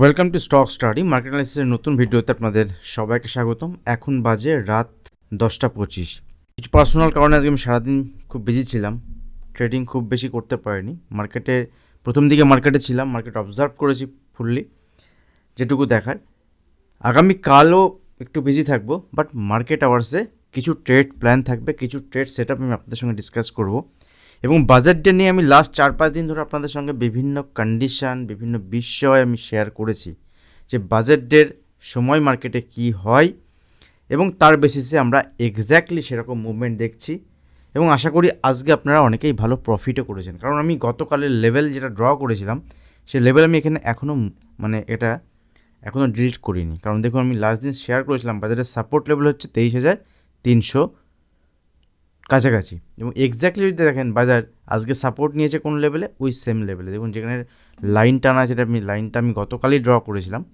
Welcome to stock study market অ্যানালিসিসের নতুন ভিডিওতে আপনাদের সবাইকে স্বাগতম। এখন বাজে রাত দশটা পঁচিশ। কিছু পার্সোনাল কারণে আজকে আমি সারাদিন খুব বিজি ছিলাম। ট্রেডিং খুব বেশি করতে পারিনি। মার্কেটে প্রথম দিকে মার্কেটে ছিলাম। মার্কেট অবজার্ভ করেছি ফুললি যেটুকু দেখার। আগামী কালও একটু বিজি থাকব বাট মার্কেট আওয়ার্সে কিছু ট্রেড প্ল্যান থাকবে, কিছু ট্রেড সেটআপ আমি আপনাদের সঙ্গে ডিসকাস করব। এবং বাজেট ডে নিয়ে আমি লাস্ট চার, পাঁচ দিন ধরে আপনাদের সঙ্গে বিভিন্ন কন্ডিশন বিভিন্ন বিষয় আমি শেয়ার করেছি যে বাজেট ডের সময় মার্কেটে কি হয় এবং তার বেসিসে আমরা এক্স্যাক্টলি সেরকম মুভমেন্ট দেখছি এবং আশা করি আজকে আপনারা অনেকেই ভালো প্রফিটও করেছেন। কারণ আমি গতকালের লেভেল যেটা ড্র করেছিলাম, সেই লেভেল আমি এখানে এখনও মানে এটা এখনও ডিলিট করিনি। কারণ দেখুন আমি লাস্ট দিন শেয়ার করেছিলাম বাজারের সাপোর্ট লেভেল হচ্ছে তেইশ হাজার তিনশো কাছাকাছি। এবং এক্স্যাক্টলি যদি দেখেন বাজার আজকে সাপোর্ট নিয়েছে কোন লেভেলে ওই সেম লেভেলে দেখুন যেখানে লাইন টানা যেটা আমি লাইনটা আমি গতকালই ড্র করেছিলাম।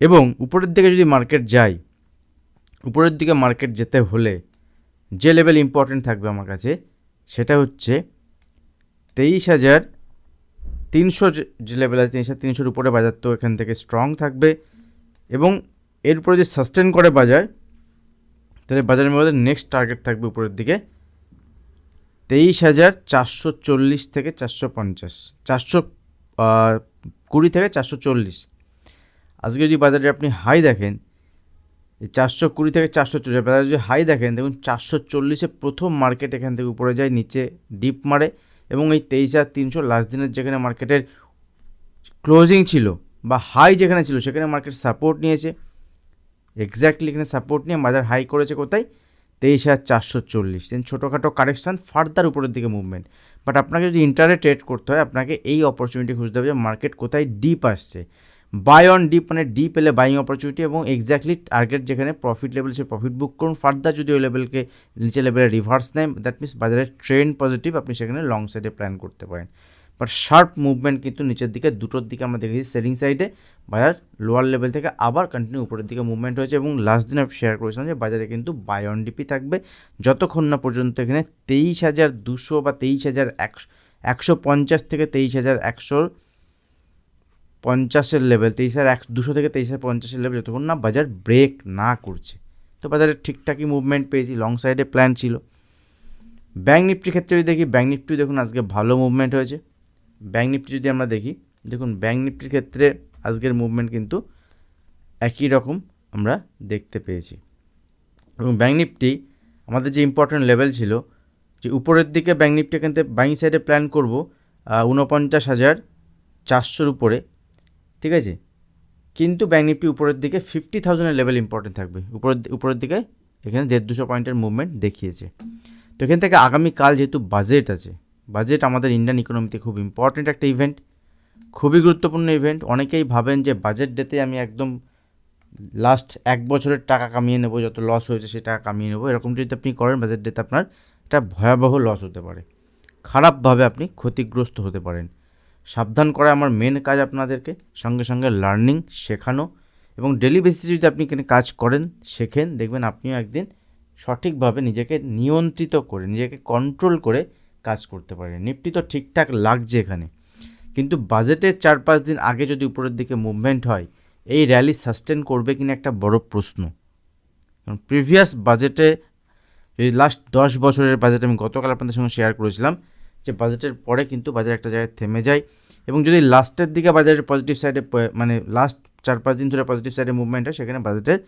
এবং উপরের দিকে যদি মার্কেট যাই, উপরের দিকে মার্কেট যেতে হলে যে লেভেল ইম্পর্টেন্ট থাকবে আমার কাছে, সেটা হচ্ছে তেইশ হাজার তিনশো যে- লেভেল আছে, তেইশ হাজার তিনশোর উপরে বাজার তো এখান থেকে স্ট্রং থাকবে। এবং এর উপরে যে সাস্টেন করে বাজার তাহলে বাজারের মধ্যে নেক্সট টার্গেট থাকবে উপরের দিকে। তেইশ হাজার চারশো চল্লিশ থেকে চারশো পঞ্চাশ, চারশো কুড়ি থেকে চারশো চল্লিশ। আজকে যদি বাজারে আপনি হাই দেখেন, এই চারশো কুড়ি থেকে চারশো চল্লিশ বাজারে যদি হাই দেখেন, দেখুন চারশো চল্লিশে প্রথম মার্কেট এখান থেকে উপরে যায়, নিচে ডিপ মারে এবং এই তেইশ হাজার তিনশো লাস্ট দিনের যেখানে মার্কেটের ক্লোজিং ছিল বা হাই যেখানে ছিল, সেখানে মার্কেট সাপোর্ট নিয়েছে। এক্স্যাক্টলি এখানে সাপোর্ট নিয়ে বাজার হাই করেছে কোথায়? তেইশ হাজার চারশো চল্লিশ। দেন ছোটোখাটো কারেকশান ফার্দার উপরের দিকে মুভমেন্ট বাট আপনাকে যদি ইন্টারে ট্রেড করতে হয়, আপনাকে এই অপরচুনিটি খুঁজতে হবে যে মার্কেট কোথায় ডিপ আসছে। বাই অন ডিপ মানে ডিপ এলে বাইং অপরচুনিটি এবং এক্স্যাক্টলি টার্গেট যেখানে প্রফিট লেভেল সে প্রফিট বুক করুন। ফার্দার যদি ওই লেভেলকে নিচে লেভেলে রিভার্স নেয় দ্যাট মিনস বাজারের ট্রেন্ড পজিটিভ আপনি সেখানে লং সাইডে প্ল্যান করতে পারেন। বাট শার্প মুভমেন্ট কিন্তু নিচের দিকে, দুটোর দিকে আমরা দেখেছি সেলিং সাইডে বাজার লোয়ার লেভেল থেকে আবার কন্টিনিউ উপরের দিকে মুভমেন্ট হয়েছে এবং লাস্ট দিন আমি শেয়ার করেছিলাম যে বাজারে কিন্তু বাই অন ডিপি থাকবে। যতক্ষণ না পর্যন্ত এখানে তেইশ হাজার দুশো বা তেইশ হাজার একশো একশো পঞ্চাশ থেকে তেইশ হাজার একশোর পঞ্চাশের লেভেল তেইশ হাজার এক দুশো থেকে তেইশ হাজার পঞ্চাশের লেভেল যতক্ষণ না বাজার ব্রেক না করছে। তো বাজারে ঠিকঠাকই মুভমেন্ট পেয়েছি লং সাইডে প্ল্যান ছিল। ব্যাঙ্ক নিফটির ক্ষেত্রে যদি দেখি ব্যাঙ্ক নিফটি দেখুন আজকে ভালো মুভমেন্ট হয়েছে। ব্যাঙ্ক নিফটি যদি আমরা দেখি, দেখুন ব্যাঙ্ক নিফটির ক্ষেত্রে আজকের মুভমেন্ট কিন্তু একই রকম আমরা দেখতে পেয়েছি। এবং ব্যাঙ্ক নিফটি আমাদের যে ইম্পর্টেন্ট লেভেল ছিল, যে উপরের দিকে ব্যাঙ্ক নিফটি থেকে বাইং সাইডে প্ল্যান করব উনপঞ্চাশ হাজার চারশোর উপরে, ঠিক আছে? কিন্তু ব্যাঙ্ক নিফটি উপরের দিকে ফিফটি থাউজেন্ডের লেভেল ইম্পর্টেন্ট থাকবে। উপরের উপরের দিকে এখানে দেড় দুশো পয়েন্টের মুভমেন্ট দেখিয়েছে। তো এখান থেকে আগামীকাল যেহেতু বাজেট আছে বাজেট আমাদের ইন্ডিয়ান ইকোনমিতে খুব ইম্পর্টেন্ট একটা ইভেন্ট খুবই গুরুত্বপূর্ণ ইভেন্ট অনেকেই ভাবেন যে বাজেট ডেতে আমি একদম লাস্ট এক বছরের টাকা কামিয়ে নেব, যত লস হয়েছে সে টাকা কামিয়ে নেব। এরকম যদি আপনি করেন বাজেট ডেতে আপনার একটা ভয়াবহ লস হতে পারে। খারাপভাবে আপনি ক্ষতিগ্রস্ত হতে পারেন। সাবধান করা আমার মেন কাজ আপনাদেরকে। সঙ্গে সঙ্গে লার্নিং শেখানো এবং ডেলি বেসিসে যদি আপনি এখানে কাজ করেন, শেখেন, দেখবেন আপনিও একদিন সঠিকভাবে নিজেকে নিয়ন্ত্রিত করে, নিজেকে কন্ট্রোল করে কাজ করতে পারে নিফটি তো ঠিকঠাক লাগছে এখানে। কিন্তু বাজেটের চার পাঁচ দিন আগে যদি উপরের দিকে মুভমেন্ট হয়, এই র্যালি সাস্টেন করবে কিনা একটা বড় প্রশ্ন। কারণ প্রিভিয়াস বাজেটে এই লাস্ট দশ বছরের বাজেট আমি গতকাল আপনাদের সঙ্গে শেয়ার করেছিলাম যে বাজেটের পরে কিন্তু বাজার একটা জায়গায় থেমে যায় এবং যদি লাস্টের দিকে বাজারের পজিটিভ সাইডে মানে লাস্ট চার পাঁচ দিন ধরে পজিটিভ সাইডে মুভমেন্ট হয়, সেখানে বাজেটের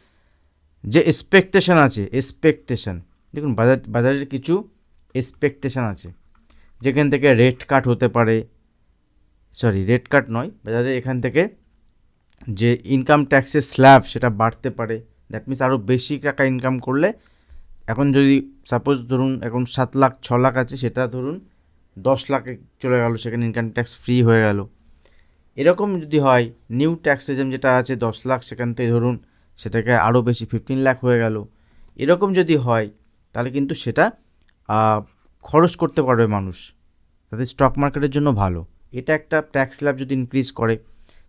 যে এক্সপেকটেশন আছে এক্সপেকটেশন দেখুন বাজার, বাজারের কিছু এক্সপেকটেশন আছে। যেখান থেকে রেট কাট হতে পারে সরি রেট কাট নয় বাজারে এখান থেকে যে ইনকাম ট্যাক্সের স্ল্যাব সেটা বাড়তে পারে। দ্যাট মিনস আরও বেশি টাকা ইনকাম করলে, এখন যদি সাপোজ ধরুন এখন সাত লাখ, ছ লাখ আছে, সেটা ধরুন দশ লাখে চলে গেল, সেখানে ইনকাম ট্যাক্স ফ্রি হয়ে গেল। এরকম যদি হয় নিউ ট্যাক্স রেজম যেটা আছে, দশ লাখ সেখান থেকে ধরুন সেটাকে আরও বেশি ফিফটিন লাখ হয়ে গেল। এরকম যদি হয়, তাহলে কিন্তু সেটা খরচ করতে পারবে মানুষ। তাদের স্টক মার্কেটের জন্য ভালো। এটা একটা ট্যাক্স স্ল্যাব যদি ইনক্রিজ করে,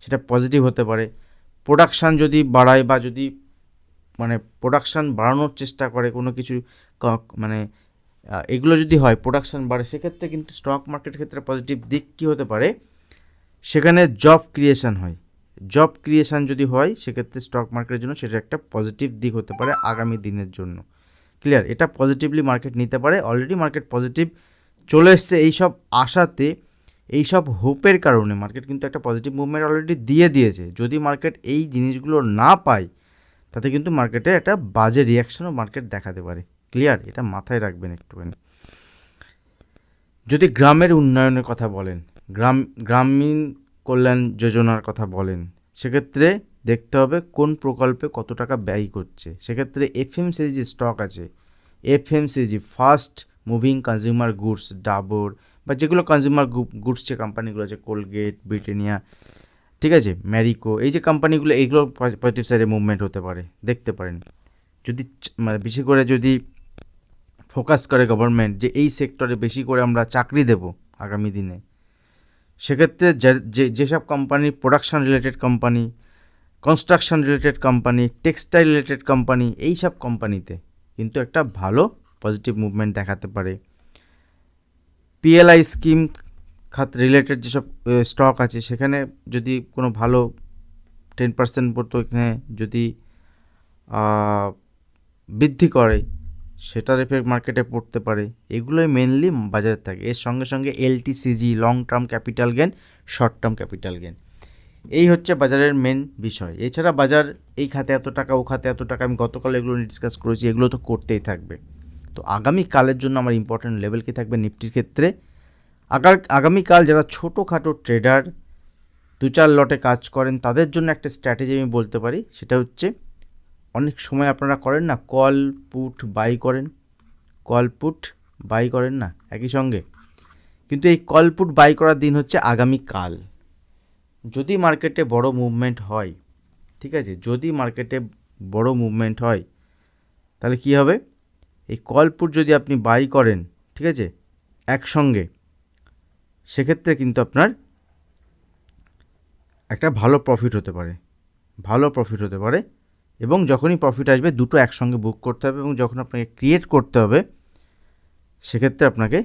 সেটা পজিটিভ হতে পারে। প্রোডাকশান যদি বাড়ায় বা যদি মানে প্রোডাকশান বাড়ানোর চেষ্টা করে কোনো কিছু মানে এগুলো যদি হয় প্রোডাকশান বাড়ে, সেক্ষেত্রে কিন্তু স্টক মার্কেটের ক্ষেত্রে পজিটিভ দিক কী হতে পারে? সেখানে জব ক্রিয়েশান হয়। জব ক্রিয়েশান যদি হয়, সেক্ষেত্রে স্টক মার্কেটের জন্য সেটা একটা পজিটিভ দিক হতে পারে আগামী দিনের জন্য। ক্লিয়ার এটা পজিটিভলি মার্কেট নিতে পারে। অলরেডি মার্কেট পজিটিভ চলে এসছে এইসব আশাতে, এইসব হোপের কারণে। মার্কেট কিন্তু একটা পজিটিভ মুভমেন্ট অলরেডি দিয়ে দিয়েছে। যদি মার্কেট এই জিনিসগুলো না পায়, তাতে কিন্তু মার্কেটে একটা বাজে রিয়াকশনও মার্কেট দেখাতে পারে। ক্লিয়ার এটা মাথায় রাখবেন একটুখানি। যদি গ্রামের উন্নয়নের কথা বলেন, গ্রাম, গ্রামীণ কল্যাণ যোজনার কথা বলেন, সেক্ষেত্রে দেখতে হবে কোন প্রকল্পে কত টাকা ব্যয় করছে। সেক্ষেত্রে এফএমসি যে স্টক আছে। FMCG fast moving consumer goods Dabur বা যেগুলো কনজিউমার গুডস যে কোম্পানিগুলো আছে কোলগেট ব্রিটেনিয়া ঠিক আছে? ম্যারিকো এই যে কোম্পানিগুলো এইগুলো পজিটিভ সাইডে মুভমেন্ট হতে পারে। দেখতে পারেন। যদি মানে বেশি করে যদি ফোকাস করে গভর্নমেন্ট যে এই সেক্টরে বেশি করে আমরা চাকরি দেব আগামী দিনে, সেক্ষেত্রে যে যেসব company production related company construction related company textile related company এই সব কোম্পানিতে কিন্তু একটা ভালো পজিটিভ মুভমেন্ট দেখাতে পারে। পিএলআই স্কিম খাত রিলেটেড যেসব স্টক আছে, সেখানে যদি কোনো ভালো টেন পার্সেন্ট মতো এখানে যদি বৃদ্ধি করে, সেটার এফেক্ট মার্কেটে পড়তে পারে। এগুলোই মেনলি বাজারে থাকে। এর সঙ্গে সঙ্গে LTCG long term capital gain short term capital gain এই হচ্ছে বাজারের মেন বিষয়। এছাড়া বাজার এই খাতে এত টাকা, ও খাতে এত টাকা, আমি গতকাল এগুলো ডিসকাস করেছি, এগুলো তো করতেই থাকবে। তো আগামী কালের জন্য আমার ইম্পর্টেন্ট লেভেল কি থাকবে নিফটির ক্ষেত্রে? আগা আগামীকাল যারা ছোটোখাটো ট্রেডার দু চার লটে কাজ করেন, তাদের জন্য একটা স্ট্র্যাটেজি আমি বলতে পারি। সেটা হচ্ছে, অনেক সময় আপনারা করেন না কল পুট বাই করেন। কল পুট বাই করেন না, একই সঙ্গে। কিন্তু এই কল পুট বাই করার দিন হচ্ছে আগামীকাল। যদি মার্কেটে বড় মুভমেন্ট হয়, ঠিক আছে? যদি মার্কেটে বড় মুভমেন্ট হয়, তাহলে কি হবে? এই কল পুট যদি আপনি বাই করেন, ঠিক আছে? একসঙ্গে, সেক্ষেত্রে কিন্তু আপনার একটা ভালো প্রফিট হতে পারে। ভালো প্রফিট হতে পারে এবং যখনই প্রফিট আসবে, দুটো একসঙ্গে বুক করতে হবে এবং যখন আপনাকে ক্রিয়েট করতে হবে, সেক্ষেত্রে আপনাকে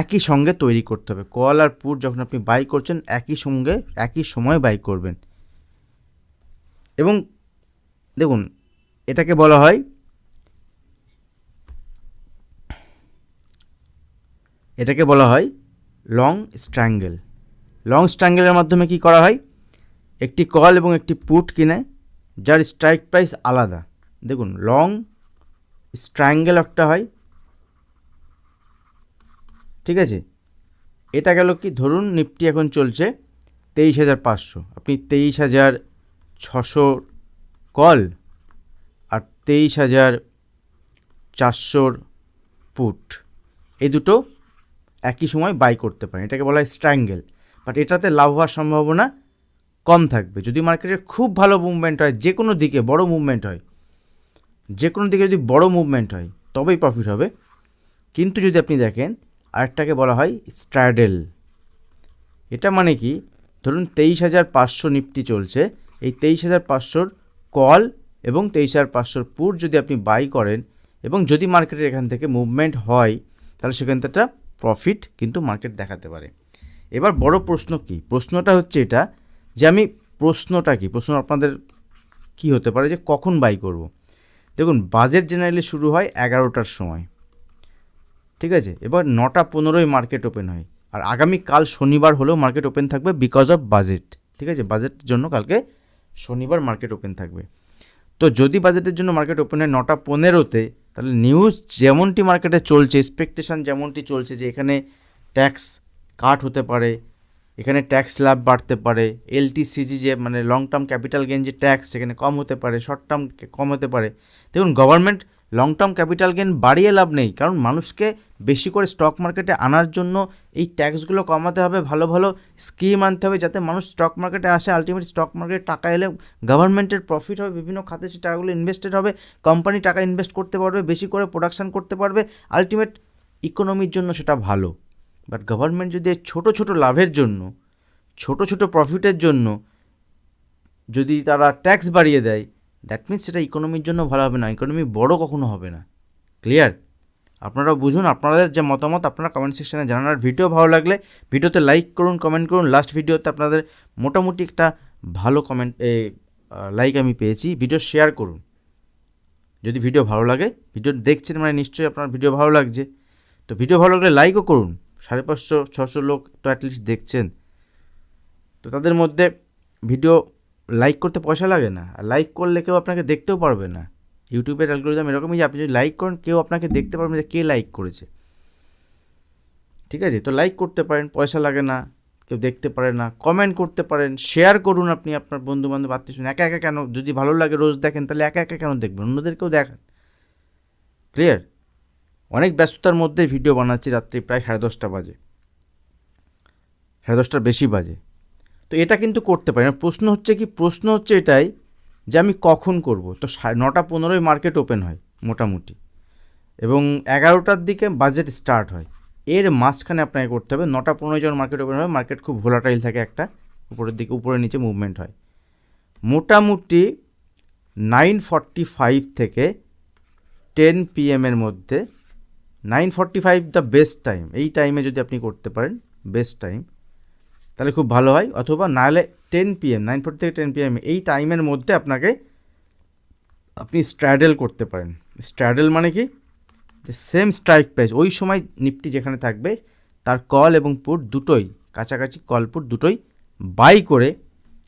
একই সঙ্গে তৈরি করতে হবে। কল আর পুট যখন আপনি বাই করছেন, একই সঙ্গে, একই সময় বাই করবেন। এবং দেখুন, এটাকে বলা হয় এটাকে বলা হয় লং স্ট্র্যাঙ্গেল লং স্ট্র্যাঙ্গেলের মাধ্যমে কি করা হয়? একটি কল এবং একটি পুট কিনে, যার স্ট্রাইক প্রাইস আলাদা। দেখুন লং স্ট্র্যাঙ্গেল একটা হয় ঠিক আছে? এটা গেল কি? ধরুন নিফটি এখন চলছে তেইশ হাজার পাঁচশো। আপনি তেইশ হাজার ছশো কল আর তেইশ হাজার চারশোর পুট। এই দুটো একই সময় বাই করতে পারেন। এটাকে বলা হয় স্ট্র্যাঙ্গেল। বাট এটাতে লাভ হওয়ার সম্ভাবনা কম থাকবে। যদি মার্কেটের খুব ভালো মুভমেন্ট হয়, যে কোনো দিকে বড় মুভমেন্ট হয়, যে কোনো দিকে যদি বড় মুভমেন্ট হয়, তবেই প্রফিট হবে। কিন্তু যদি আপনি দেখেন আরেকটাকে বলা হয় স্ট্র্যাডেল। এটা মানে কি? ধরুন তেইশ হাজার পাঁচশো নিফটি চলছে, এই তেইশ হাজার পাঁচশোর কল এবং তেইশ হাজার পাঁচশোর পুর যদি আপনি বাই করেন এবং যদি মার্কেটের এখান থেকে মুভমেন্ট হয়, তাহলে সেখান থেকে একটা প্রফিট কিন্তু মার্কেট দেখাতে পারে। এবার বড় প্রশ্ন কি? প্রশ্নটা হচ্ছে এটা যে আমি প্রশ্নটা কি? প্রশ্ন আপনাদের কি হতে পারে যে কখন বাই করব? দেখুন, বাজেট জেনারেলি শুরু হয় এগারোটার সময়। ঠিক আছে? এবার নটা পনেরোই মার্কেট ওপেন হয়। আর আগামী কাল শনিবার হলেও মার্কেট ওপেন থাকবে বিকজ অফ বাজেট ঠিক আছে? বাজেটের জন্য কালকে শনিবার মার্কেট ওপেন থাকবে। তো যদি বাজেটের জন্য মার্কেট ওপেন হয় নটা পনেরোতে, তাহলে নিউজ যেমনটি মার্কেটে চলছে এক্সপেকটেশন যেমনটি চলছে যে এখানে ট্যাক্স কাট হতে পারে, এখানে ট্যাক্স লাভ বাড়তে পারে এলটিসিজি যে মানে লং টার্ম ক্যাপিটাল গেন যে ট্যাক্স সেখানে কম হতে পারে শর্ট টার্ম কম হতে পারে, দেখুন government long term capital gain বাড়িয়ে লাভ নেই। কারণ মানুষকে বেশি করে স্টক মার্কেটে আনার জন্য এই ট্যাক্সগুলো কমাতে হবে, ভালো ভালো স্কিম আনতে হবে যাতে মানুষ স্টক মার্কেটে আসে। আলটিমেট স্টক মার্কেটে টাকা এলে গভর্নমেন্টের প্রফিট হবে, বিভিন্ন খাতে সে টাকাগুলো ইনভেস্টেড হবে কোম্পানি টাকা ইনভেস্ট করতে পারবে, বেশি করে প্রোডাকশন করতে পারবে আলটিমেট ইকোনমির জন্য সেটা ভালো। বাট গভর্নমেন্ট যদি ছোট ছোট লাভের জন্য, ছোট ছোট প্রফিটের জন্য যদি তারা ট্যাক্স বাড়িয়ে দেয় দ্যাট মিনস সেটা ইকোনমির জন্য ভালো হবে না। ইকোনমি বড় কখনো হবে না। ক্লিয়ার আপনারা বুঝুন, আপনাদের যে মতামত, আপনারা কমেন্ট সেকশনে জানান। আর ভিডিও ভালো লাগলে ভিডিওতে লাইক করুন কমেন্ট করুন। লাস্ট ভিডিওতে আপনাদের মোটামুটি একটা ভালো কমেন্ট লাইক আমি পেয়েছি। ভিডিও শেয়ার করুন। যদি ভিডিও ভালো লাগে ভিডিও দেখছেন মানে নিশ্চয়ই আপনার ভিডিও ভালো লাগছে। তো ভিডিও ভালো লাগলে লাইকও করুন। সাড়ে পাঁচশো, ছশো লোক তো অ্যাটলিস্ট দেখছেন। তো তাদের মধ্যে ভিডিও লাইক করতে পয়সা লাগে না। আর লাইক করলে কেউ আপনাকে দেখতেও পারবে না। ইউটিউবের অ্যালগোরিদম এরকমই যে আপনি যদি লাইক করেন, কেউ আপনাকে দেখতে পারবেন যে কে লাইক করেছে। ঠিক আছে? তো লাইক করতে পারেন, পয়সা লাগে না, কেউ দেখতে পারে না কমেন্ট করতে পারেন শেয়ার করুন আপনি আপনার বন্ধু বান্ধব আত্মীয় স্বজন, একা একা কেন? যদি ভালো লাগে রোজ দেখেন, তাহলে একা একা কেন দেখবেন? অন্যদেরকেও দেখান। ক্লিয়ার অনেক ব্যস্ততার মধ্যে ভিডিও বানাচ্ছি রাত্রি প্রায় সাড়ে দশটা বাজে। সাড়ে দশটার বেশি বাজে। তো এটা কিন্তু করতে পারি না প্রশ্ন হচ্ছে কি? প্রশ্ন হচ্ছে এটাই যে আমি কখন করব? তো নটা পনেরোই মার্কেট ওপেন হয়, মোটামুটি। এবং এগারোটার দিকে বাজেট স্টার্ট হয়। এর মাঝখানে আপনাকে করতে হবে, নটা পনেরো যখন মার্কেট ওপেন হয়, মার্কেট খুব ভোলাটাইল থাকে একটা, উপরের দিকে উপরে নিচে মুভমেন্ট হয়। মোটামুটি নাইন ফর্টি ফাইভ থেকে টেন পিএমের মধ্যে nine forty five the best time এই টাইমে যদি আপনি করতে পারেন বেস্ট টাইম তাহলে খুব ভালো হয়। অথবা নাহলে টেন পিএম নাইন ফোর্টি থেকে টেন পিএম এই টাইমের মধ্যে আপনাকে আপনি স্ট্র্যাডেল করতে পারেন। স্ট্র্যাডেল মানে কি? যে সেম স্ট্রাইক প্রাইস ওই সময় নিফটি যেখানে থাকবে, তার কল এবং পুট দুটোই, কাছাকাছি কল পুট দুটোই বাই করে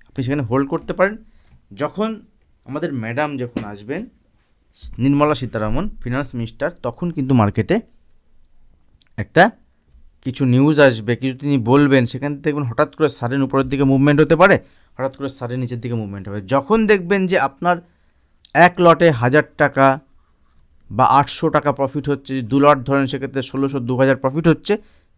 আপনি সেখানে হোল্ড করতে পারেন। যখন আমাদের ম্যাডাম যখন আসবেন, নির্মলা সীতারামন ফিনান্স মিনিস্টার তখন কিন্তু মার্কেটে একটা কিছু নিউজ আসবে, কিছু তিনি বলবেন, সেখান থেকে দেখবেন হঠাৎ করে সারেন উপরের দিকে মুভমেন্ট হতে পারে, হঠাৎ করে সারেন নিচের দিকে মুভমেন্ট হবে। যখন দেখবেন যে আপনার এক লটে হাজার টাকা বা আটশো টাকা প্রফিট হচ্ছে দু লট ধরেন, সেক্ষেত্রে ষোলোশো দু হাজার প্রফিট হচ্ছে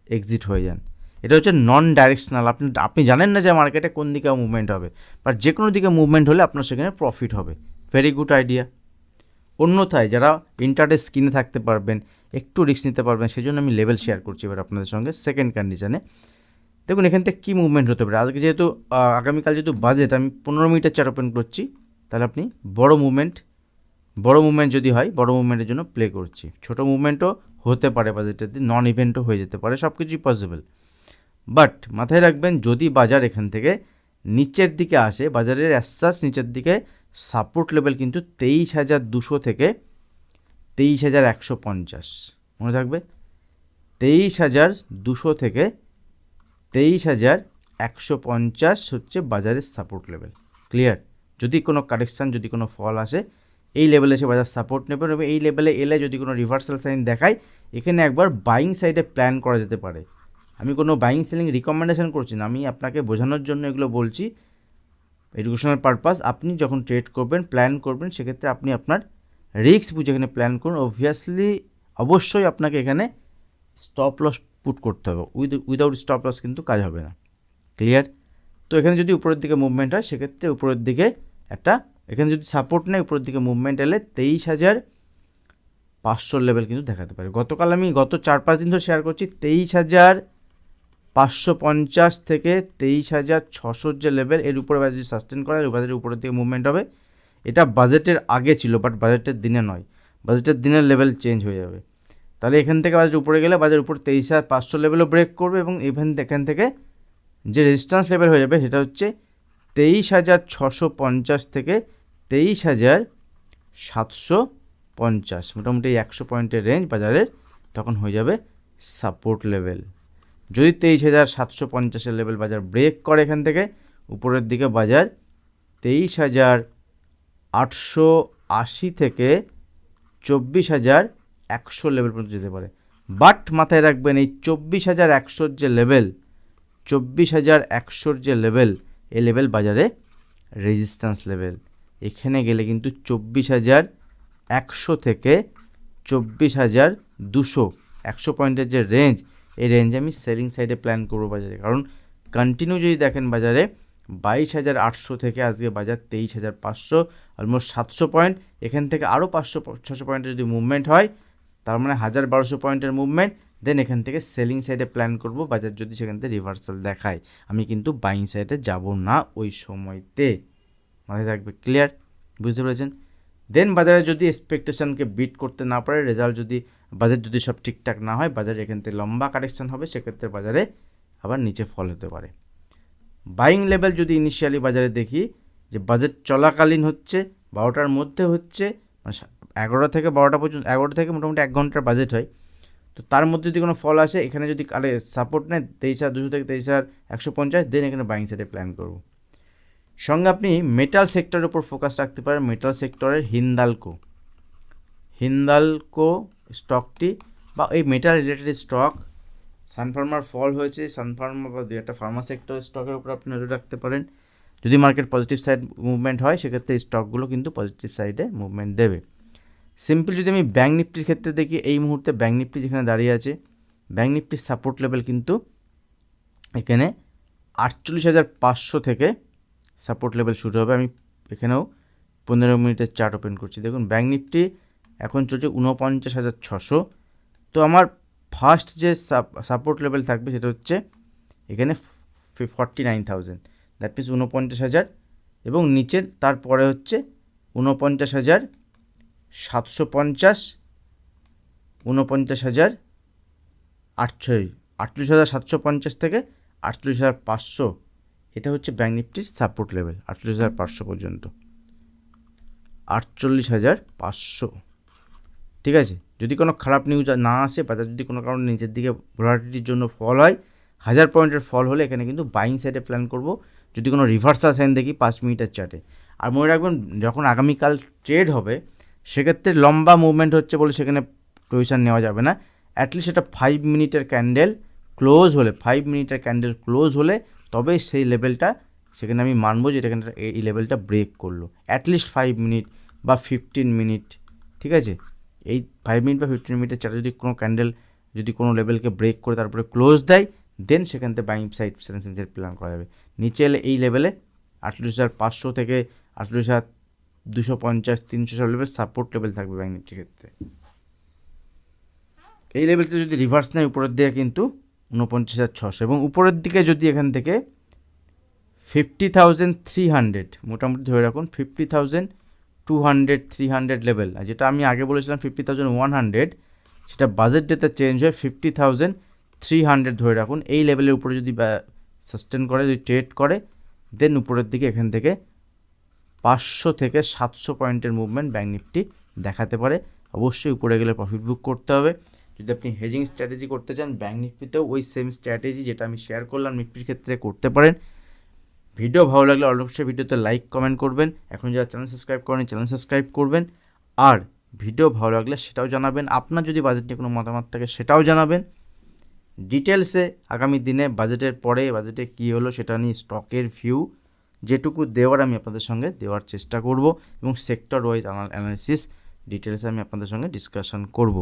এক্সিট হয়ে যান। এটা হচ্ছে নন ডাইরেকশনাল আপনি আপনি জানেন না যে মার্কেটে কোন দিকে মুভমেন্ট হবে বাট যে কোনো দিকে মুভমেন্ট হলে আপনার সেখানে প্রফিট হবে। ভেরি গুড আইডিয়া অন্যথায় যারা ইন্টারডে স্ক্রিনে থাকতে পারবেন, একটু রিস্ক নিতে পারবেন সেই জন্য আমি লেভেল শেয়ার করছি এবার আপনাদের সঙ্গে সেকেন্ড কন্ডিশনে দেখুন, এখান থেকে কী মুভমেন্ট হতে পারে? আজকে যেহেতু আগামীকাল যেহেতু বাজেট আমি পনেরো মিনিটের চার ওপেন করছি, তাহলে আপনি বড় মুভমেন্ট বড় মুভমেন্ট যদি হয়, বড় মুভমেন্টের জন্য প্লে করছি। ছোটো মুভমেন্টও হতে পারে বাজেটের দিন নন ইভেন্টও হয়ে যেতে পারে সব কিছুই পসিবল বাট মাথায় রাখবেন, যদি বাজার এখান থেকে নিচের দিকে আসে, বাজারের অ্যাসাস নিচের দিকে সাপোর্ট লেভেল কিন্তু তেইশ হাজার দুশো থেকে তেইশ হাজার একশো পঞ্চাশ। মনে থাকবে? তেইশ হাজার দুশো থেকে তেইশ হাজার একশো পঞ্চাশ হচ্ছে বাজারের সাপোর্ট লেভেল ক্লিয়ার যদি কোনো কারেকশান যদি কোনো ফল আসে, এই লেভেলে এসে বাজার সাপোর্ট নেবে এবং এই লেভেলে এলে যদি কোনো রিভার্সাল সাইন দেখায়, এখানে একবার বাইং সাইডে প্ল্যান করা যেতে পারে। আমি কোনো বাইং সেলিং রিকমেন্ডেশন করছি না। আমি আপনাকে বোঝানোর জন্য এগুলো বলছি। এডুকেশনাল পারপাস আপনি যখন ট্রেড করবেন প্ল্যান করবেন, সেক্ষেত্রে আপনি আপনার রিস্ক বুঝে এখানে প্ল্যান করুন। অবভিয়াসলি অবশ্যই আপনাকে এখানে স্টপ লস পুট করতে হবে। উইথ উইদাউট স্টপ লস কিন্তু কাজ হবে না। ক্লিয়ার তো এখানে যদি উপরের দিকে মুভমেন্ট হয়, সেক্ষেত্রে উপরের দিকে একটা, এখানে যদি সাপোর্ট নেয় উপরের দিকে মুভমেন্ট এলে তেইশ হাজার পাঁচশোর লেভেল কিন্তু দেখাতে পারে। গতকাল আমি গত চার পাঁচ দিন ধরে শেয়ার করছি, তেইশ হাজার পাঁচশো পঞ্চাশ থেকে তেইশ হাজার ছশোর যে লেভেল এর উপরে বাজার যদি সাস্টেন করে এর বাজারের উপরের দিকে মুভমেন্ট হবে। এটা বাজেটের আগে ছিল বাট বাজেটের দিনে নয়। বাজেটের দিনের লেভেল চেঞ্জ হয়ে যাবে। তাহলে এখান থেকে বাজার উপরে গেলে বাজার উপর তেইশ হাজার পাঁচশো লেভেলও ব্রেক করবে এবং ইভেন এখান থেকে যে রেজিস্ট্যান্স লেভেল হয়ে যাবে, সেটা হচ্ছে তেইশ হাজার ছশো পঞ্চাশ থেকে তেইশ হাজার সাতশো পঞ্চাশ মোটামুটি একশো পয়েন্টের রেঞ্জ বাজারের তখন হয়ে যাবে সাপোর্ট লেভেল যদি তেইশ হাজার সাতশো পঞ্চাশের লেভেল বাজার ব্রেক করে এখান থেকে, উপরের দিকে বাজার তেইশ হাজার আটশো আশি থেকে চব্বিশ হাজার একশো লেভেল পর্যন্ত যেতে পারে। বাট মাথায় রাখবেন, এই চব্বিশ হাজার একশোর যে লেভেল চব্বিশ হাজার একশোর যে লেভেল এই লেভেল বাজারে রেজিস্ট্যান্স লেভেল এখানে গেলে কিন্তু চব্বিশ হাজার একশো থেকে চব্বিশ হাজার দুশো, একশো পয়েন্টের যে রেঞ্জ এই রেঞ্জে আমি সেলিং সাইডে প্ল্যান করব বাজারে। কারণ কন্টিনিউ যদি দেখেন বাজারে, বাইশ হাজার আটশো থেকে আজকে বাজার তেইশ হাজার পাঁচশো অলমোস্ট সাতশো পয়েন্ট এখান থেকে আরও পাঁচশো, ছশো পয়েন্টের যদি মুভমেন্ট হয়, তার মানে হাজার বারোশো পয়েন্টের মুভমেন্ট দেন এখান থেকে সেলিং সাইডে প্ল্যান করব বাজার যদি সেখান থেকে রিভার্সাল দেখায়। আমি কিন্তু বাইং সাইডে যাব না ওই সময়তে। মাথায় থাকবে ক্লিয়ার বুঝতে পেরেছেন? দেন বাজারে যদি এক্সপেকটেশনকে বিট করতে না পারে রেজাল্ট যদি বাজার যদি সব ঠিকঠাক না হয়, বাজারে এখান থেকে লম্বা কারেকশান হবে, সেক্ষেত্রে বাজারে আবার নিচে ফল হতে পারে। বাইং লেভেল যদি ইনিশিয়ালি বাজারে দেখি, যে বাজেট চলাকালীন হচ্ছে, বারোটার মধ্যে হচ্ছে মানে এগারোটা থেকে বারোটা পর্যন্ত, এগারোটা থেকে মোটামুটি এক ঘণ্টার বাজেট হয়। তো তার মধ্যে যদি কোনো ফল আসে, এখানে যদি আরে সাপোর্ট নেয়, তেইশ হাজার, দুশো থেকে তেইশ হাজার, একশো পঞ্চাশ দেন এখানে বাইং সাইডে প্ল্যান করব। সঙ্গে আপনি মেটাল সেক্টরের উপর ফোকাস রাখতে পারেন মেটাল সেক্টরের হিন্দালকো। হিন্দালকো স্টকটি বা এই মেটাল রিলেটেড স্টক সানফার্মার ফল হয়েছে সানফার্মা বা দু একটা ফার্মা সেক্টর স্টকের উপর আপনি নজর রাখতে পারেন। যদি মার্কেট পজিটিভ সাইড মুভমেন্ট হয়, সেক্ষেত্রে স্টকগুলো কিন্তু পজিটিভ সাইডে মুভমেন্ট দেবে। সিম্পল যদি আমি ব্যাঙ্ক নিফটির ক্ষেত্রে দেখি, এই মুহূর্তে ব্যাঙ্ক নিফটি যেখানে দাঁড়িয়ে আছে ব্যাঙ্ক নিফটির সাপোর্ট লেভেল কিন্তু এখানে আটচল্লিশ হাজার পাঁচশো থেকে সাপোর্ট লেভেল শুরু হবে। আমি এখানেও পনেরো মিনিটের চার্ট ওপেন করছি। দেখুন ব্যাঙ্ক নিফটি এখন চলছে উনপঞ্চাশ হাজার ছশো। তো আমার ফার্স্ট যে সাপোর্ট লেভেল থাকবে সেটা হচ্ছে এখানে forty nine thousand that means উনপঞ্চাশ হাজার। এবং নিচের তারপরে হচ্ছে উনপঞ্চাশ হাজার সাতশো পঞ্চাশ উনপঞ্চাশ হাজার আটচল্লিশ আটচল্লিশ হাজার সাতশো পঞ্চাশ থেকে আটচল্লিশ হাজার পাঁচশো। এটা হচ্ছে ব্যাঙ্ক নিফটির সাপোর্ট লেভেল আটচল্লিশ হাজার পাঁচশো পর্যন্ত। আটচল্লিশ হাজার পাঁচশো। ঠিক আছে? যদি কোনো খারাপ নিউজ না আসে বাজার যদি কোনো কারণে নিচের দিকে ভোলাটিলিটির জন্য ফল হয়, হাজার পয়েন্টের ফল হলে এখানে কিন্তু বাইং সাইডে প্ল্যান করব। যদি কোনো রিভার্সাল সাইন দেখি পাঁচ মিনিটের চার্টে আর মনে রাখবেন, যখন আগামীকাল ট্রেড হবে, সেক্ষেত্রে লম্বা মুভমেন্ট হচ্ছে বলে সেখানে পজিশন নেওয়া যাবে না। অ্যাটলিস্ট এটা ফাইভ মিনিটের ক্যান্ডেল ক্লোজ হলে ফাইভ মিনিটের ক্যান্ডেল ক্লোজ হলে তবে সেই লেভেলটা সেখানে আমি মানবো যে এখানে এই লেভেলটা ব্রেক করল। অ্যাটলিস্ট ফাইভ মিনিট বা ফিফটিন মিনিট ঠিক আছে? এই ফাইভ মিনিট বা ফিফটিন মিনিটের চার্টে যদি কোনো ক্যান্ডেল যদি কোনো লেভেলকে ব্রেক করে তারপরে ক্লোজ দেয় দেন সেখান থেকে বাইং সাইড সেন্সেন্সের প্ল্যান করা যাবে। নিচে এলে এই লেভেলে আটচল্লিশ হাজার পাঁচশো থেকে আটচল্লিশ হাজার দুশো পঞ্চাশ, তিনশো সব লেভেল সাপোর্ট লেভেল থাকবে ব্যাঙ্ক নিফটির ক্ষেত্রে। এই লেভেলটা যদি রিভার্স নেয় উপরের দিকে কিন্তু উনপঞ্চাশ হাজার ছশো। এবং উপরের দিকে যদি এখান থেকে ফিফটি থাউজেন্ড থ্রি হান্ড্রেড, মোটামুটি ধরে রাখুন, fifty thousand two hundred three hundred level. আর যেটা আমি আগে বলেছিলাম ফিফটি থাউজেন্ড ওয়ান হান্ড্রেড, সেটা বাজেট ডেতে চেঞ্জ হয় ফিফটি থাউজেন্ড থ্রি হান্ড্রেড ধরে রাখুন। এই লেভেলের উপরে যদি সাস্টেন করে, যদি ট্রেড করে দেন উপরের দিকে এখান থেকে পাঁচশো থেকে সাতশো পয়েন্টের মুভমেন্ট ব্যাঙ্ক নিফটি দেখাতে পারে। অবশ্যই উপরে গেলে প্রফিট বুক করতে হবে। যদি আপনি হেজিং স্ট্র্যাটেজি করতে চান ব্যাঙ্ক নিফটিতেও ওই সেম স্ট্র্যাটেজি যেটা আমি শেয়ার করলাম নিফটির ক্ষেত্রে করতে পারেন। ভিডিও ভালো লাগলে অবশ্যই ভিডিওতে লাইক কমেন্ট করবেন। এখন যারা চ্যানেল সাবস্ক্রাইব করেন চ্যানেল সাবস্ক্রাইব করবেন। আর ভিডিও ভালো লাগলে সেটাও জানাবেন। আপনার যদি বাজেট নিয়ে কোনো মতামত থাকে সেটাও জানাবেন। ডিটেলসে আগামী দিনে বাজেটের পরে বাজেটে কী হলো সেটা নিয়ে স্টকের ভিউ যেটুকু দেওয়ার আমি আপনাদের সঙ্গে দেওয়ার চেষ্টা করব এবং সেক্টর ওয়াইজ অ্যানালিসিস ডিটেলসে আমি আপনাদের সঙ্গে ডিসকাশন করব।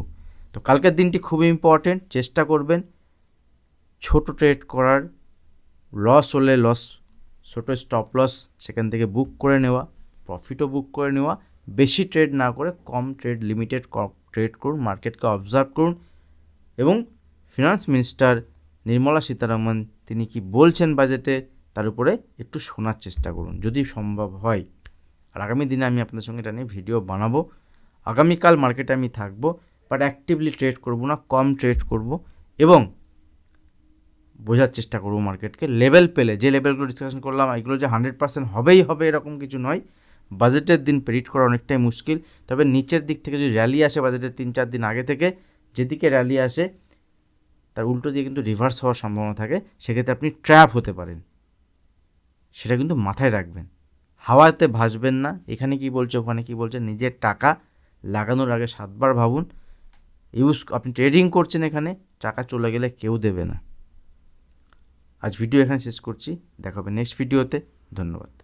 তো কালকের দিনটি খুবই ইম্পর্টেন্ট চেষ্টা করবেন ছোট ট্রেড করার লস হলে লস ছোটো স্টপ লস সেখান থেকে বুক করে নেওয়া প্রফিটও বুক করে নেওয়া, বেশি ট্রেড না করে কম ট্রেড লিমিটেড ট্রেড করুন মার্কেটকে অবজার্ভ করুন এবং ফিনান্স মিনিস্টার নির্মলা সীতারামন তিনি কি বলছেন বাজেটে তার উপরে একটু শোনার চেষ্টা করুন, যদি সম্ভব হয়। আর আগামী দিনে আমি আপনাদের সঙ্গে এটা নিয়ে ভিডিও বানাবো। আগামীকাল মার্কেটে আমি থাকব। বাট অ্যাক্টিভলি ট্রেড করব না, কম ট্রেড করব এবং বোঝার চেষ্টা করব মার্কেটকে লেভেল পেলে, যে লেভেলগুলো ডিসকাশন করলাম, এগুলো যে হান্ড্রেড পার্সেন্ট হবেই হবে এরকম কিছু নয়। বাজেটের দিন প্রেডিক্ট করা অনেকটাই মুশকিল। তবে নিচের দিক থেকে যদি র্যালি আসে বাজেটের তিন চার দিন আগে থেকে, যেদিকে র্যালি আসে, তার উল্টো দিয়ে কিন্তু রিভার্স হওয়ার সম্ভাবনা থাকে। সেক্ষেত্রে আপনি ট্র্যাপ হতে পারেন। সেটা কিন্তু মাথায় রাখবেন। হাওয়াতে ভাসবেন না। এখানে কি বলছে, ওখানে কি বলছে, নিজের টাকা লাগানোর আগে সাতবার ভাবুন। ইউজ আপনি ট্রেডিং করছেন এখানে, টাকা চলে গেলে কেউ দেবে না। আজ ভিডিও এখানে শেষ করছি। দেখা হবে নেক্সট ভিডিওতে। ধন্যবাদ।